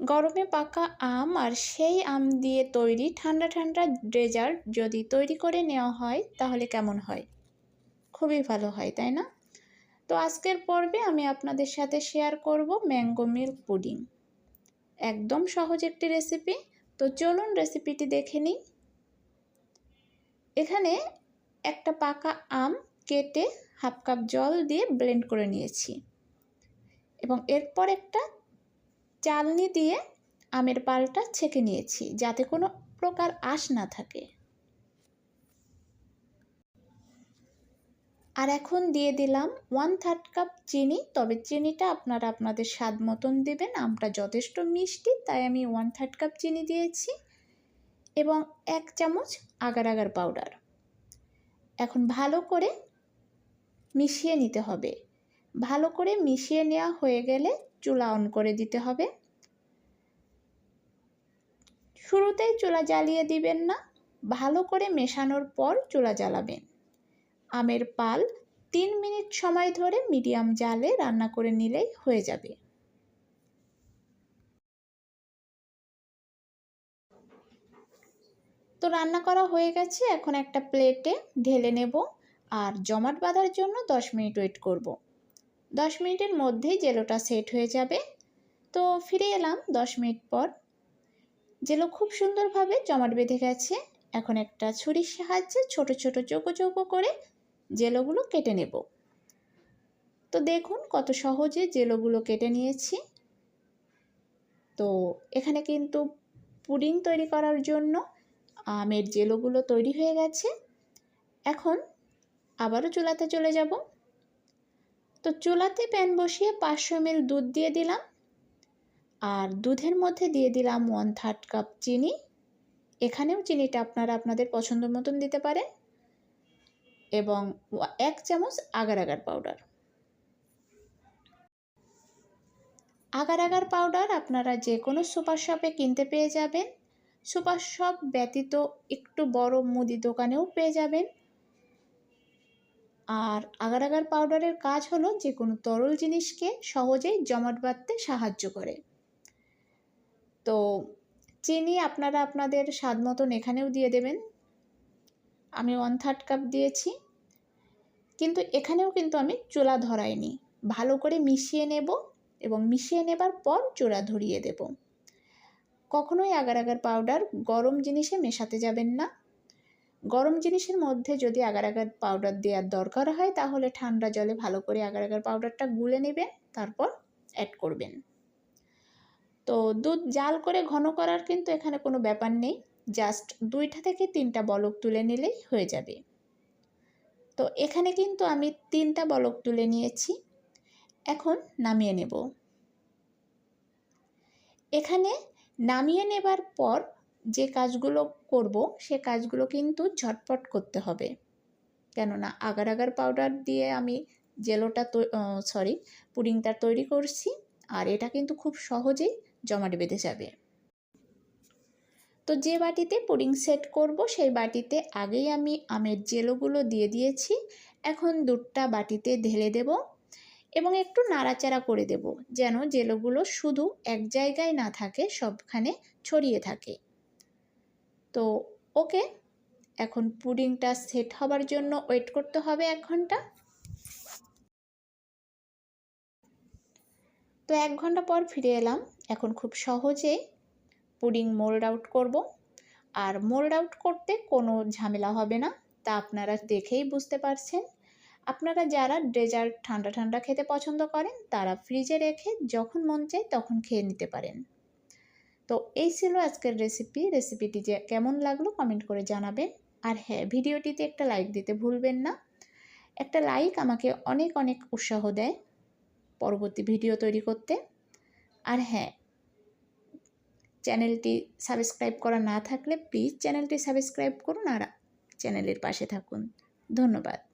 গরমে পাকা আম আর সেই আম দিয়ে তৈরি ঠান্ডা ঠান্ডা ডেজার্ট যদি তৈরি করে নেওয়া হয়, তাহলে কেমন হয়? খুবই ভালো হয়, তাই না? তো আজকের পর্বে আমি আপনাদের সাথে শেয়ার করব ম্যাঙ্গো মিল্ক পুডিং একদম সহজ একটি রেসিপি তো চলুন রেসিপিটি দেখে নিই। এখানে একটা পাকা আম কেটে হাফ কাপ জল দিয়ে ব্লেন্ড করে নিয়েছি। এবং এরপর একটা চালনি দিয়ে আমের পালটা ছেঁকে নিয়েছি যাতে কোনো প্রকার আঁশ না থাকে। আর এখন দিয়ে দিলাম ওয়ান থার্ড কাপ চিনি। তবে চিনিটা আপনারা আপনাদের স্বাদ মতন দেবেন, আমটা যথেষ্ট মিষ্টি, তাই আমি ওয়ান থার্ড কাপ চিনি দিয়েছি এবং এক চামচ আগার আগার পাউডার এখন ভালো করে মিশিয়ে নিতে হবে। ভালো করে মিশিয়ে নেওয়া হয়ে গেলে চুলা অন করে দিতে হবে। শুরুতেই চুলা জ্বালিয়ে দিবেন না, ভালো করে মেশানোর পর চুলা জ্বালাবেন। আমের পাল তিন মিনিট সময় ধরে মিডিয়াম জালে রান্না করে নিলেই হয়ে যাবে। তো রান্না করা হয়ে গেছে, এখন একটা প্লেটে ঢেলে নেব আর জমাট বাঁধার জন্য দশ মিনিট ওয়েট করব। দশ মিনিটের মধ্যেই জেলোটা সেট হয়ে যাবে। তো ফিরে এলাম দশ মিনিট পর। জেলো খুব সুন্দরভাবে জমাট বেঁধে গেছে, এখন একটা ছুরির সাহায্যে ছোট ছোট চৌকো চৌকো করে জেলোগুলো কেটে নেব। তো দেখুন কত সহজে জেলোগুলো কেটে নিয়েছি। তো এখানে কিন্তু পুডিং তৈরি করার জন্য আমের জেলোগুলো তৈরি হয়ে গেছে। এখন আবারও চুলাতে চলে যাব। তো চুলাতে প্যান বসিয়ে পাঁচশো এমএল দুধ দিয়ে দিলাম। আর দুধের মধ্যে দিয়ে দিলাম ওয়ান থার্ড কাপ চিনি। এখানেও চিনিটা আপনারা আপনাদের পছন্দ মতন দিতে পারেন এবং এক চামচ agar agar powder agar agar powder আপনারা যে কোনো সুপার শপে কিনতে পেয়ে যাবেন। সুপার শপ ব্যতীত একটু বড় মুদি দোকানেও পেয়ে যাবেন। আর আগার আগার পাউডারের কাজ হলো যে কোনো তরল জিনিসকে সহজেই জমাট বাঁধতে সাহায্য করে। তো চিনি আপনারা আপনাদের স্বাদ মতন এখানেও দিয়ে দেবেন। আমি ওয়ান থার্ড কাপ দিয়েছি। কিন্তু এখানেও কিন্তু আমি চোলা ধরাইনি। ভালো করে মিশিয়ে নেব এবং মিশিয়ে নেবার পর চূড়া ধরিয়ে দেব। কখনোই আগার আগার পাউডার গরম জিনিসে মেশাতে যাবেন না। গরম জিনিসের মধ্যে যদি আগার আগার পাউডার দেওয়ার দরকার হয়, তাহলে ঠান্ডা জলে ভালো করে আগার আগার পাউডারটা গুলে নেবেন, তারপর অ্যাড করবেন। তো দুধ জাল করে ঘন করার কিন্তু এখানে কোনো ব্যাপার নেই। জাস্ট দুইটা থেকে তিনটা বলক তুলে নিলেই হয়ে যাবে। তো এখানে কিন্তু আমি তিনটা বলক তুলে নিয়েছি। এখন নামিয়ে নেব। এখানে নামিয়ে নেবার পর যে কাজগুলো করব, সে কাজগুলো কিন্তু ঝটপট করতে হবে। কেননা আগার আগার পাউডার দিয়ে আমি জেলোটা সরি পুডিংটা তৈরি করছি। আর এটা কিন্তু খুব সহজেই জমাট বেঁধে যাবে। তো যে বাটিতে পুডিং সেট করব, সেই বাটিতে আগেই আমি আমের জেলোগুলো দিয়ে দিয়েছি। এখন দুধটা বাটিতে ঢেলে দেব এবং একটু নাড়াচাড়া করে দেব যেন জেলোগুলো শুধু এক জায়গায় না থাকে, সবখানে ছড়িয়ে থাকে। তো ওকে, এখন পুডিংটা সেট হবার জন্য ওয়েট করতে হবে এক ঘণ্টা। তো এক ঘণ্টা পর ফিরে এলাম। এখন খুব সহজেই পুডিং মোল্ড আউট করব। আর মোল্ড আউট করতে কোনো ঝামেলা হবে না, তা আপনারা দেখেই বুঝতে পারছেন। আপনারা যারা ডেজার্ট ঠান্ডা ঠান্ডা খেতে পছন্দ করেন, তারা ফ্রিজে রেখে যখন মন চায় তখন খেয়ে নিতে পারেন। তো এই ছিল আজকের রেসিপি। রেসিপিটি যে কেমন লাগল কমেন্ট করে জানাবেন। আর হ্যাঁ ভিডিওটিতে একটা লাইক দিতে ভুলবেন না। একটা লাইক আমাকে অনেক অনেক উৎসাহ দেয়। পরবর্তী ভিডিও তৈরি করতে। আর হ্যাঁ চ্যানেলটি সাবস্ক্রাইব করা না থাকলে প্লিজ চ্যানেলটি সাবস্ক্রাইব করুন আর চ্যানেলের পাশে থাকুন। ধন্যবাদ।